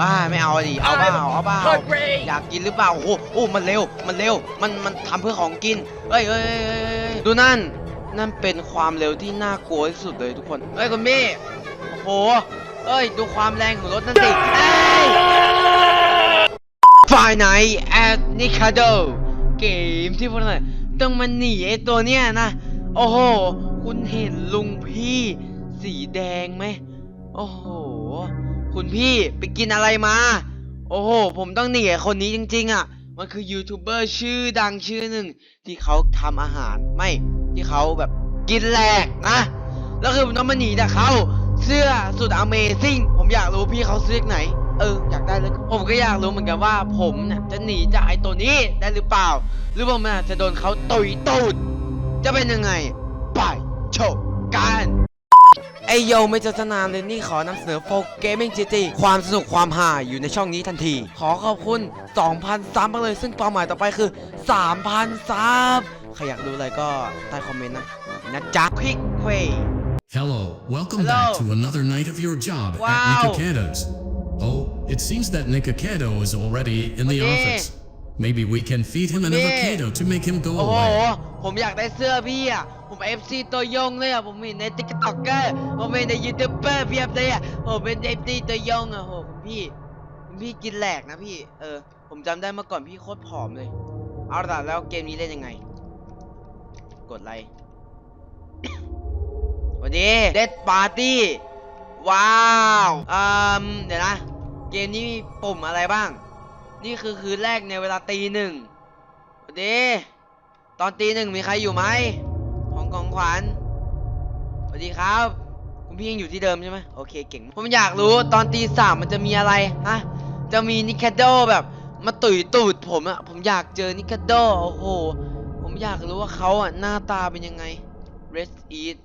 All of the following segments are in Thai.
บ้าไม่เอาดิเอาเปล่าเอาเปล่าอยากกินหรือเปล่าโอ้โหโอ้มันเร็วมันเร็วมันมันทำเพื่อของกินเอ้ยเอ้ยเอ้ยเอ้ยเอ้ยดูนั่นนั่นเป็นความเร็วที่น่ากลัวที่สุดเลยทุกคนเอ้ยคุณพี่โอ้โหเอ้ยดูความแรงของรถนั่นสิเอ้ยฝ่ายไหนแอดนิคาโดเกมที่พวกนั้นต้องมาหนีไอ้ตัวเนี้ยนะโอ้โหคุณเห็นลุงพี่สีแดงไหมโอ้โห คุณพี่ไปกินอะไรมา โอ้โห ผมต้องหนีไอ้คนนี้จริง ๆอะ มันคือยูทูบเบอร์ชื่อดังชื่อหนึ่งที่เขาทำอาหารไม่ที่เขาแบบกินแหลกนะแล้วคือผมต้องมาหนีจากเขาเสื้อสุด Amazing ผมอยากรู้พี่เขาซื้อจากไหน เอออยากได้เลยผมก็อยากรู้เหมือนกันว่า ผมเนี่ยจะหนีจากไอ้ตัวนี้ได้หรือเปล่า หรือว่ามันอาจจะโดนเขาตุยตูดจะเป็นยังไง ไปโชว์กัน ไอโยไม่เจอสนานเลยนี่ขอนำเสนอโฟกเกมมิ่งจีจีความสนุกความฮาอยู่ในช่องนี้ทันที ขอขอบคุณ 2,000 ซับมากเลย ซึ่งเป้าหมายต่อไปคือ 3,000 ซับใครอยากดูอะไรก็ใต้คอมเมนต์นะ นะจ๊ะควิกเคว Hello, welcome Hello. back to another night of your job Wow. at Nikakedo's. Oh, it seems that Nikakado is already in the What the- office. Maybe we can feed him an What the- avocado to make him go โอ้โห away. ผมอยากได้เสื้อพี่อะ ผม FC ตัวยงเลยอะ ผมเห็นในติ๊กต็อกเกอร์ผมเห็นในยูทูบเบอร์เพียบเลยอะผมเป็น FC ตัวยงอะโหคุณพี่คุณพี่กินแหลกนะพี่ เออ ผมจำได้เมื่อก่อนพี่โคตรผอมเลย เอาละแล้วเกมนี้เล่นยังไง กดไลค์วันนี้เดดปาร์ตี้ ว้าวอืมเดี๋ยวนะ เกมนี้มีปุ่มอะไรบ้าง นี่คือคืนแรกในเวลาตีหนึ่งสวัสดีตอนตีหนึ่งมีใครอยู่ไหมของของขวัญสวัสดีครับ คุณพี่ยังอยู่ที่เดิมใช่ไหมโอเคเก่ง ผมอยากรู้ตอนตีสามมันจะมีอะไรฮะจะมีนิคาโดแบบมาตุ๋ยตูดผมอะผมอยากเจอนิคาโดโอ้โหผมอยากรู้ว่าเขาอะหน้าตาเป็นยังไง Let's eat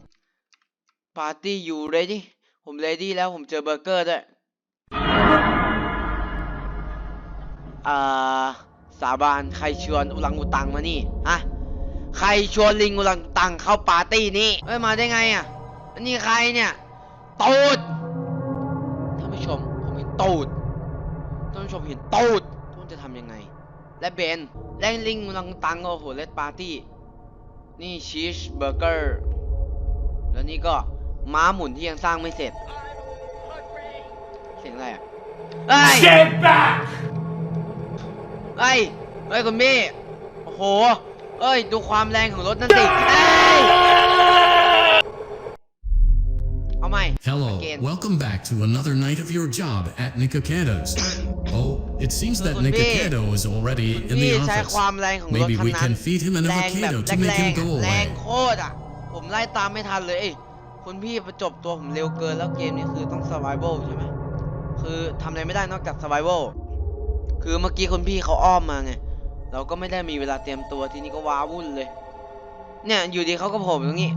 Party you ready ผม ready แล้วผมเจอเบอร์เกอร์ด้วย อ่าสาบานใครชวนอุลังอุตังมานี่ฮะใครชวนลิงอุลังอุตังเข้าปาร์ตี้นี้เอ้ยมาได้ไงอะอันนี้ใครเนี่ยตูดท่านผู้ชมผมเห็นตูดท่านผู้ชมเห็นตูดท่านจะทำยังไง และเบนและลิงอุลังอุตังโอ้โหเลดปาร์ตี้นี่ชีสเบอร์เกอร์แล้วนี่ก็ม้าหมุนที่ยังสร้างไม่เสร็จเสียงอะไรอะเฮ้ย Get back! เฮ้ย เฮ้ยคุณพี่ โอ้โห เอ้ย ดูความแรงของรถนั่นสิเอ้ยเอาใหม่ Hello, Again. welcome back to another night of your job at Nikakedo's. Oh, it seems that Look at me. Nikakado is already in พี่ the ใช้ office. ความแรงของรถ Maybe คัน we นั้น can feed him an แรงแบบ avocado แร to make ง him ๆ go อะแรง away. โคตรอะ ผมไล่ตามไม่ทันเลยเอ้ยคุณพี่ประจบตัวผมเร็วเกินแล้วเกมนี้คือต้อง survival ใช่ไหม คือทำอะไรไม่ได้นอกจาก survival คือเมื่อกี้คุณพี่เขาอ้อมมาไง เราก็ไม่ได้มีเวลาเตรียมตัวทีนี้ก็ว้าวุ่นเลย เนี่ยอยู่ดีเขาก็โผล่ตรงนี้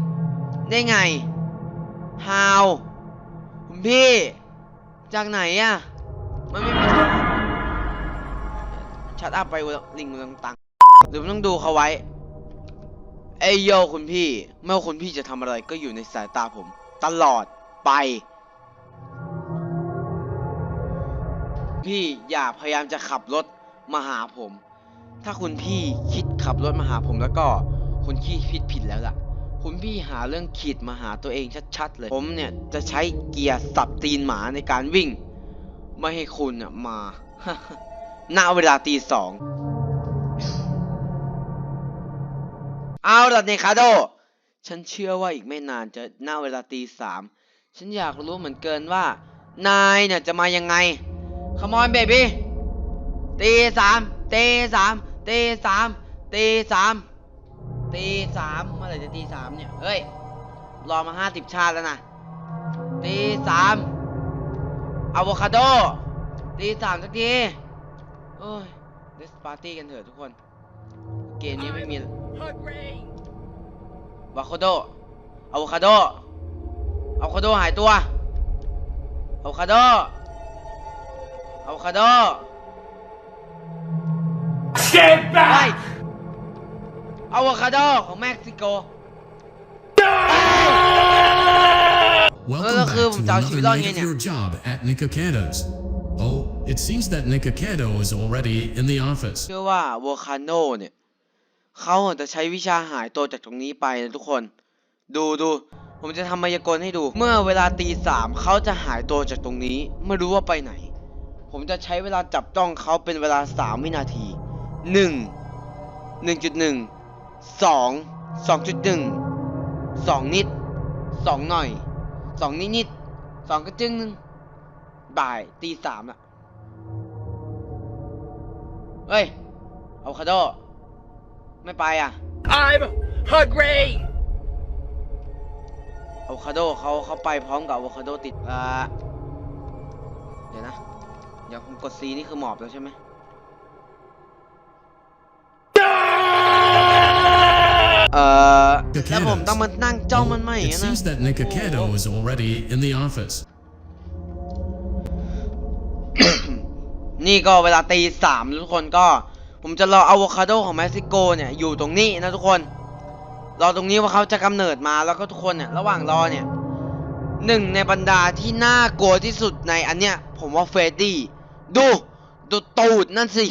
ได้ไง how คุณพี่ จากไหนอะมันไม่มีชัดอัพไปลิงก์ตังๆหรือมันต้องดูเขาไว้เอยโยคุณพี่ ไม่ว่าคุณพี่จะทำอะไรก็อยู่ในสายตาผม ตลอดไป พี่อย่าพยายามจะขับรถมาหาผม ถ้าคุณพี่คิดขับรถมาหาผมแล้วก็คุณพี่คิดผิดแล้วล่ะ คุณพี่หาเรื่องขีดมาหาตัวเองชัดๆเลย ผมเนี่ยจะใช้เกียร์สับตีนหมาในการวิ่ง ไม่ให้คุณน่ะมาณเวลาตีสองเอาล่ะเนคาโด ฉันเชื่อว่าอีกไม่นานจะณเวลาตีสาม ฉันอยากรู้เหมือนเกินว่า นายเนี่ยจะมายังไง Come on baby ตีสามตีสามตีสามตีสามตีสามเมื่อไหร่จะตีสามเนี่ย เฮ้ย รอมาห้าสิบชาติแล้วนะตีสามอะโวคาโดตีสามสักทีโอ้ยเดสปาร์ตี้กันเถอะทุกคน เกมนี้ไม่มีวาโคโดอะโวคาโดอะโวคาโดหายตัวอะโวคาโด อะโวคาโด Get ไป back! อะโวคาโดของเม็กซิโก Welcome Well, back look, to um, Dr. another Bilal night of yine. your job at Nikakedo's. Oh, It seems that Nikakado is already in the office. เชื่อว่าโวคาโนเนี่ยเขาอาจจะใช้วิชาหายตัวจากตรงนี้ไปนะทุกคน ดูดูผมจะทำมายากลให้ดู เมื่อเวลาตีสามเขาจะหายตัวจากตรงนี้ ไม่รู้ว่าไปไหน ผมจะใช้เวลาจับจ้องเขาเป็นเวลาสามวินาทีหนึ่งหนึ่งจุดหนึ่งสองสองจุดหนึ่งสองนิดสองหน่อยสองนิดนิดสองกระจึงหนึ่งบ่ายตีสามละเฮ้ยอะโวคาโด ไม่ไปอะ I'm hungry. อะโวคาโดเขาเขาไปพร้อมกับอะโวคาโดติดอ่าเดี๋ยวนะเดี๋ยวผมกด C นี่คือหมอบแล้วใช่ไหมเอ่อแล้วผมต้องมานั่งจ้องมันไหม Oh, อย่าง it นั้น seems that Nikakado is already in the office. นี่ก็เวลาตีสามทุกคนก็ ผมจะรออะโวคาโดของเม็กซิโกเนี่ยอยู่ตรงนี้นะทุกคน รอตรงนี้ว่าเขาจะกำเนิดมาแล้วก็ทุกคนเนี่ยระหว่างรอเนี่ยหนึ่งในบรรดาที่น่ากลัวที่สุดในอันเนี้ยผมว่าเฟรดดี้ ดูดูตูดนั่นสิ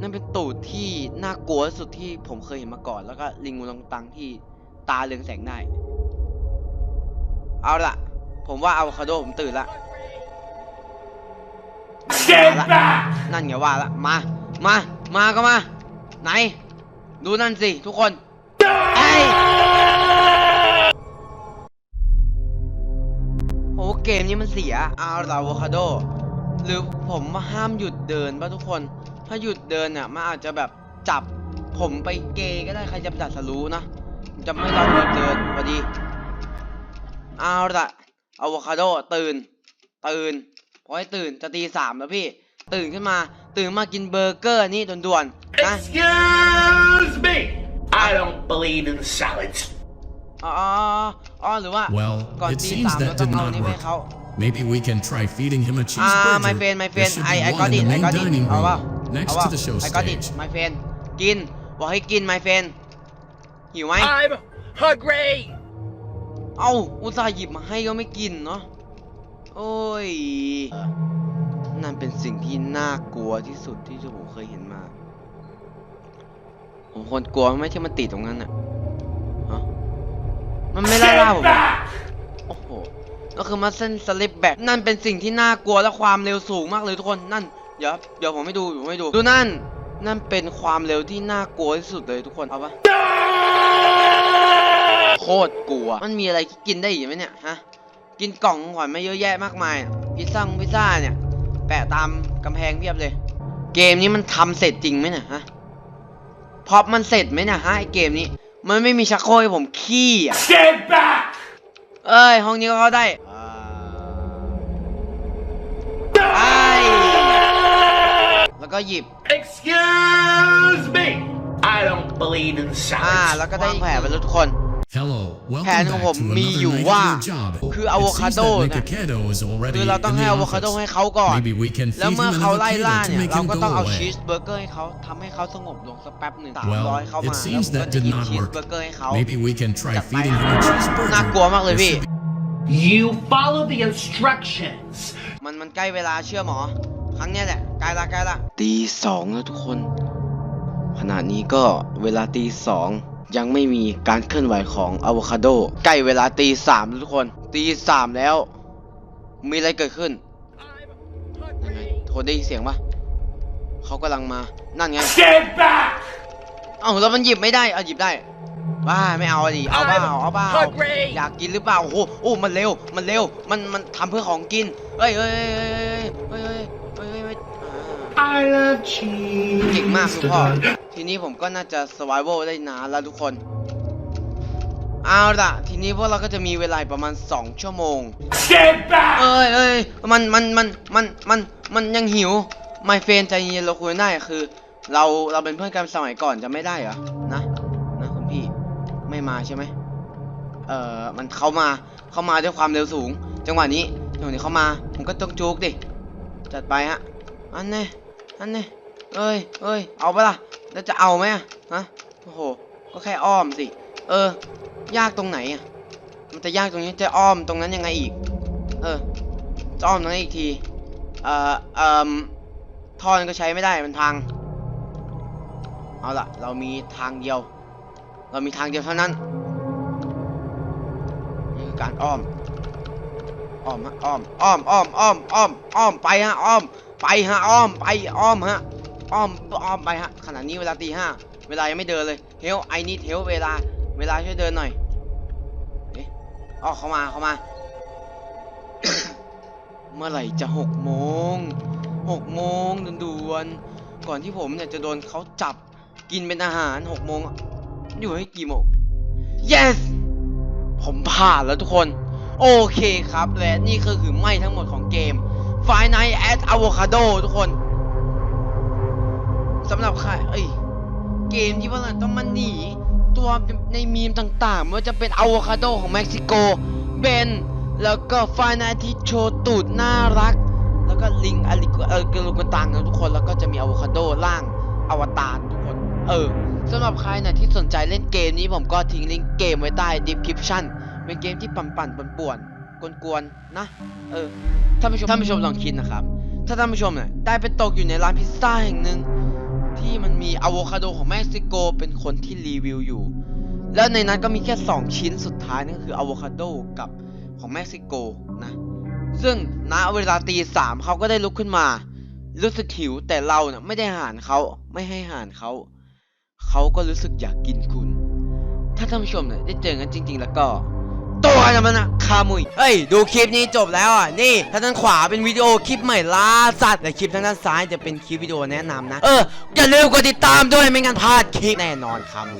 นั่นเป็นตูดที่น่ากลัวที่สุดที่ผมเคยเห็นมาก่อน แล้วก็ลิงงูลองตังที่ตาเรืองแสงได้ เอาละผมว่าอะโวคาโดผมตื่นละ Get มาละ back. นั่นไงว่าละมา มา มาก็มา ไหน ดูนั่นสิทุกคนไอ้ยโอ้เกมนี้มันเสียเอาละอะโวคาโด หรือผมห้ามหยุดเดินป่ะทุกคน ถ้าหยุดเดินเนี่ยมันอาจจะแบบจับผมไปเกย์ก็ได้ใครจะไปตัดสรู้นะผมจะไม่รอหยุดเดินพอดีเอาละอะโวคาโดตื่น ตื่นพอให้ตื่นจะตีสามแล้วพี่ ตื่นขึ้นมา ตื่นมากินเบอร์เกอร์นี่ด่วนๆนะ Excuse me. I don't believe in salads. อ๋ออ๋ออ๋อหรือว่า Well, ก่อน it ตี seems สามเรา that ต้อ did งเอา not นี่ไปให้ work. เขา Maybe we can try feeding him a อ่า cheeseburger. my friend my There friend should I be I got one in it the I main got it dining เอาว่า room, next เอาว่า to the show I got it stage. my friend กิน บอกให้กิน my friend หิวไหม I'm hungry. เอ้า อุตส่าห์หยิบมาให้ก็ไม่กินเนาะ โอ้ย นั่นเป็นสิ่งที่น่ากลัวที่สุดที่ผมเคยเห็นมา ผมคนกลัวไหมที่มันติดตรงนั้นอะฮะมันไม่ไล่ล่า Get ผมเหรอ back. โอ้โห ก็คือมาเส้นสลิปแบ็กนั่นเป็นสิ่งที่น่ากลัวและความเร็วสูงมากเลยทุกคนนั่นเดี๋ยวเดี๋ยวผมให้ดูผมให้ดูดูนั่น นั่นเป็นความเร็วที่น่ากลัวที่สุดเลยทุกคนเอาปะโคตรกลัว มันมีอะไรกินได้อีกไหมเนี่ยฮะกินกล่องของขวัญมาเยอะแยะมากมายพิซซ่าพิซซ่าเนี่ย แปะตามกำแพงเพียบเลย เกมนี้มันทำเสร็จจริงไหมเนี่ยฮะพอปมันเสร็จไหมเนี่ยฮะไอเกมนี้ มันไม่มีชักโครกให้ผมขี้อะ Get back. เอ้ยห้องนี้ก็เข้าได้ แล้วก็หยิบ Excuse me. I don't believe in อ่า salads. แล้วก็ได้แผลไปแล้วทุกคน Hello, แผน welcome ของ back ผม to มี another อยู่ night ว่า of your job. คือ It อะโว seems คาโด that เนี่ย Nikakado is คื already อเราต้อง in ให้ the อะโวคาโด office. ให้เขาก่อน Maybe we can แล้ว feed เมื่อ him เขาไล่ล่า another เนี่ย to เรา make ก็ him ต้อง go เอา away. ชีสเบอร์เกอร์ให้เขาทำให้เขาสงบลงสักแป๊บหนึ่งสาม Well, ร้อยเข้า it มาแล้ว seems ผมก็ that จะ did กิน not ชีส work. เบอร์เกอร์ให้เขา Maybe we can try จัดไป feeding him a cheeseburger. น่ากลัวมากเลย There พี่ should be- You follow the instructions. มันมันใกล้เวลาเชื่อหมอ ครั้งนี้แหละกล้ละกล้ละตีสองแล้วทุกคน ขณะนี้ก็เวลาตีสองยังไม่มีการเคลื่อนไหวของอะโวคาโดใกล้เวลาตีสามแล้วทุกคนตีสามแล้ว มีอะไรเกิดขึ้นยังไงทุกคนได้ยินเสียงปะเขากำลังมานั่นไง Get back! เอาแล้วมันหยิบไม่ได้เอาหยิบได้บ้าไม่เอาดิเอาบ้าเอาบ้าอยากกินหรือเปล่าโอ้โหมันเร็วมันเร็วมันมันทำเพื่อของกินเฮ้ยเฮ้ยเฮ้ยเฮ้ยเฮ้ย เก่งมากคุณพ่อ ทีนี้ผมก็น่าจะ survival ได้นานแล้วทุกคน เอาล่ะ ทีนี้พวกเราก็จะมีเวลาประมาณ 2 ชั่วโมง Get back. เอ้ยเอ้ยมันมันมันมันมันมันยังหิว my friend ใจเย็นเราคุยกันได้คือ เราเราเป็นเพื่อนกันสมัยก่อนจะไม่ได้เหรอ นะนะคุณพี่ไม่มาใช่ไหมเอ่อมันเข้ามาเข้ามาด้วยความเร็วสูง จังหวะนี้จังหวะนี้เข้ามาผมก็ต้องจุกดิจัดไปฮะอันนี้ อันนี้เอ้ยเอ้ยเอาไปล่ะ แล้วจะเอาไหมอะฮะโอ้โห ก็แค่อ้อมสิ เออ ยากตรงไหนอะมันจะยากตรงนี้ จะอ้อมตรงนั้นยังไงอีก เออ จะอ้อมตรงนั้นอีกที เอ่อ เอ่อท่อนก็ใช้ไม่ได้ มันพังเอาล่ะ เรามีทางเดียว เรามีทางเดียวเท่านั้นนี่คือการอ้อม อ้อมฮะ อ้อม อ้อม อ้อม อ้อม อ้อม อ้อม ไปฮะ อ้อม ไปฮะอ้อมไปอ้อมฮะอ้อมอ้อมไปฮะขณะนี้เวลาตีห้าเวลายังไม่เดินเลยเฮลไอนี่เฮลเวลาเวลาช่วยเดินหน่อยเอ๊ะอ๋อเข้ามาเข้ามา เมื่อไหร่จะหกโมงหกโมงด่วนๆก่อนที่ผมเนี่ยจะโดนเขาจับกินเป็นอาหารหกโมงอะอยู่ให้กี่โมง yes ผมผ่านแล้วทุกคน โอเคครับและนี่ก็คือไม่ทั้งหมดของเกม Five Nights at Avocado ทุกคนสำหรับใครเอ้ยเกมที่ว่าเราต้องมาหนีตัวในมีมต่างๆไม่ว่าจะเป็นอะโวคาโดของเม็กซิโกเบนแล้วก็ฟานาที่โชว์ตูดน่ารัก แล้วก็ลิงอลิกเออกระลุกตังนะทุกคนแล้วก็จะมีอะโวคาโดร่างอวตารทุกคนเออสำหรับใครนะที่สนใจเล่นเกมนี้ผมก็ทิ้งลิงก์เกมไว้ใต้ description เป็นเกมที่ปั่นปั่นป่วนป่วนๆ กวนๆนะ เออท่านผู้ชมท่านผู้ชมลองคิดนะครับ ถ้าท่านผู้ชมเนี่ยได้ไปตกอยู่ในร้านพิซซ่าแห่งหนึ่งที่มันมีอะโวคาโดของเม็กซิโกเป็นคนที่รีวิวอยู่ แล้วในนั้นก็มีแค่ 2 ชิ้นสุดท้ายนั่นก็คืออะโวคาโดกับของเม็กซิโกนะ ซึ่งณเวลาตีสามเขาก็ได้ลุกขึ้นมา รู้สึกหิวแต่เราเนี่ยไม่ได้หารเขาไม่ให้หารเขาเขาก็รู้สึกอยากกินคุณ ถ้าท่านผู้ชมเนี่ยได้เจอกันจริง ๆ แล้วก็ ตัวกันมันอะคามุยเอ้ย ดูคลิปนี้จบแล้วอะ นี่ทางด้านขวาเป็นวิดีโอคลิปใหม่ล่าสัตว์แต่คลิปทางด้านซ้ายจะเป็นคลิปวิดีโอแนะนำนะ เออ อย่าลืมกดติดตามด้วยไม่งั้นพลาดคลิปแน่นอนคามุย